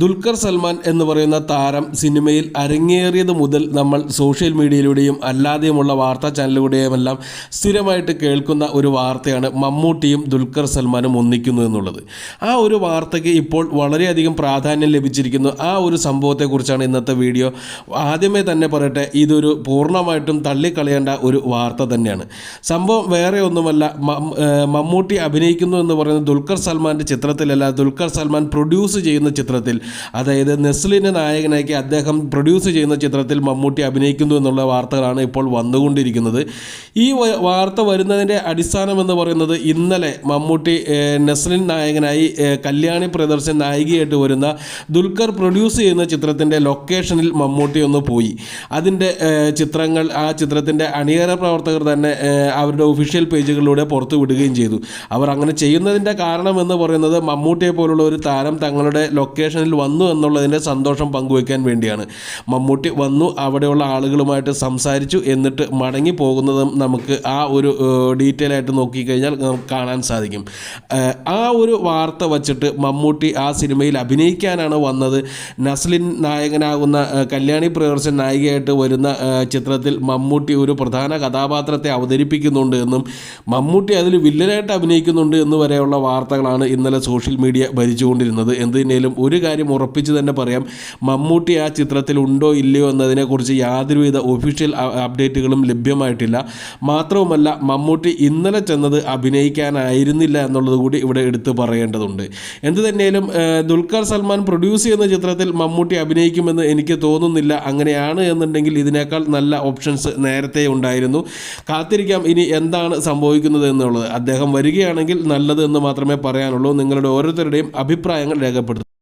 ദുൽഖർ സൽമാൻ എന്ന് പറയുന്ന താരം സിനിമയിൽ അരങ്ങേറിയത് മുതൽ നമ്മൾ സോഷ്യൽ മീഡിയയിലൂടെയും അല്ലാതെയുമുള്ള വാർത്താ ചാനലുകളുടെയുമെല്ലാം സ്ഥിരമായിട്ട് കേൾക്കുന്ന ഒരു വാർത്തയാണ് മമ്മൂട്ടിയും ദുൽഖർ സൽമാനും ഒന്നിക്കുന്നു എന്നുള്ളത്. ആ ഒരു വാർത്തയ്ക്ക് ഇപ്പോൾ വളരെയധികം പ്രാധാന്യം ലഭിച്ചിരിക്കുന്നു. ആ ഒരു സംഭവത്തെക്കുറിച്ചാണ് ഇന്നത്തെ വീഡിയോ. ആദ്യമേ തന്നെ പറയട്ടെ ഇതൊരു പൂർണമായിട്ടും തള്ളിക്കളയേണ്ട ഒരു വാർത്ത തന്നെയാണ്. സംഭവം വേറെ ഒന്നുമല്ല മമ്മൂട്ടി അഭിനയിക്കുന്നു എന്ന് പറയുന്ന ദുൽഖർ സൽമാന്റെ ചിത്രത്തിലല്ല ദുൽഖർ സൽമാൻ പ്രൊഡ്യൂസ് ചെയ്യുന്ന ചിത്രത്തിൽ അതായത് നെസ്ലിനെ നായകനാക്കി അദ്ദേഹം പ്രൊഡ്യൂസ് ചെയ്യുന്ന ചിത്രത്തിൽ മമ്മൂട്ടി അഭിനയിക്കുന്നു എന്നുള്ള വാർത്തകളാണ് ഇപ്പോൾ വന്നുകൊണ്ടിരിക്കുന്നത്. ഈ വാർത്ത വരുന്നതിന്റെ അടിസ്ഥാനം എന്ന് പറയുന്നത് ഇന്നലെ മമ്മൂട്ടി നെസ്ലിൻ നായകനായി കല്യാണി പ്രദർശൻ നായികയായിട്ട് വരുന്ന ദുൽഖർ പ്രൊഡ്യൂസ് ചെയ്യുന്ന ചിത്രത്തിന്റെ ലൊക്കേഷനിൽ മമ്മൂട്ടി ഒന്ന് പോയി. അതിന്റെ ചിത്രങ്ങൾ ആ ചിത്രത്തിന്റെ അണിയറ പ്രവർത്തകർ തന്നെ അവരുടെ ഒഫീഷ്യൽ പേജുകളിലൂടെ പുറത്തു വിടുകയും ചെയ്തു. അവർ അങ്ങനെ ചെയ്യുന്നതിന്റെ കാരണം എന്ന് പറയുന്നത് മമ്മൂട്ടിയെ പോലുള്ള ഒരു താരം തങ്ങളുടെ ലൊക്കേഷനിൽ വന്നു എന്നുള്ളതിന്റെ സന്തോഷം പങ്കുവയ്ക്കാൻ വേണ്ടിയാണ്. മമ്മൂട്ടി വന്നു അവിടെയുള്ള ആളുകളുമായിട്ട് സംസാരിച്ചു എന്നിട്ട് മടങ്ങി പോകുന്നതും നമുക്ക് ആ ഒരു ഡീറ്റെയിൽ ആയിട്ട് നോക്കിക്കഴിഞ്ഞാൽ നമുക്ക് കാണാൻ സാധിക്കും. ആ ഒരു വാർത്ത വച്ചിട്ട് മമ്മൂട്ടി ആ സിനിമയിൽ അഭിനയിക്കാനാണ് വന്നത്. നസ്ലിൻ നായകനാകുന്ന കല്യാണി പ്രിയദർശൻ നായികയായിട്ട് വരുന്ന ചിത്രത്തിൽ മമ്മൂട്ടി ഒരു പ്രധാന കഥാപാത്രത്തെ അവതരിപ്പിക്കുന്നുണ്ട് എന്നും മമ്മൂട്ടി അതിൽ വില്ലനായിട്ട് അഭിനയിക്കുന്നുണ്ട് എന്ന് വരെയുള്ള വാർത്തകളാണ് ഇന്നലെ സോഷ്യൽ മീഡിയ ഭരിച്ചുകൊണ്ടിരുന്നത്. എന്തിനേലും ഒരു കാര്യം ഉറപ്പിച്ച് തന്നെ പറയാം. മമ്മൂട്ടി ആ ചിത്രത്തിൽ ഉണ്ടോ ഇല്ലയോ എന്നതിനെക്കുറിച്ച് യാതൊരുവിധ ഒഫീഷ്യൽ അപ്ഡേറ്റുകളും ലഭ്യമായിട്ടില്ല. മാത്രവുമല്ല മമ്മൂട്ടി ഇന്നലെ ചെന്നത് അഭിനയിക്കാനായിരുന്നില്ല എന്നുള്ളത് കൂടി ഇവിടെ എടുത്തു പറയേണ്ടതുണ്ട്. എന്ത് തന്നെയാലും ദുൽഖർ സൽമാൻ പ്രൊഡ്യൂസ് ചെയ്യുന്ന ചിത്രത്തിൽ മമ്മൂട്ടി അഭിനയിക്കുമെന്ന് എനിക്ക് തോന്നുന്നില്ല. അങ്ങനെയാണ് എന്നുണ്ടെങ്കിൽ ഇതിനേക്കാൾ നല്ല ഓപ്ഷൻസ് നേരത്തെ ഉണ്ടായിരുന്നു. കാത്തിരിക്കാം ഇനി എന്താണ് സംഭവിക്കുന്നത് എന്നുള്ളത്. അദ്ദേഹം വരികയാണെങ്കിൽ നല്ലത് എന്ന് മാത്രമേ പറയാനുള്ളൂ. നിങ്ങളുടെ ഓരോരുത്തരുടെയും അഭിപ്രായങ്ങൾ രേഖപ്പെടുത്തും.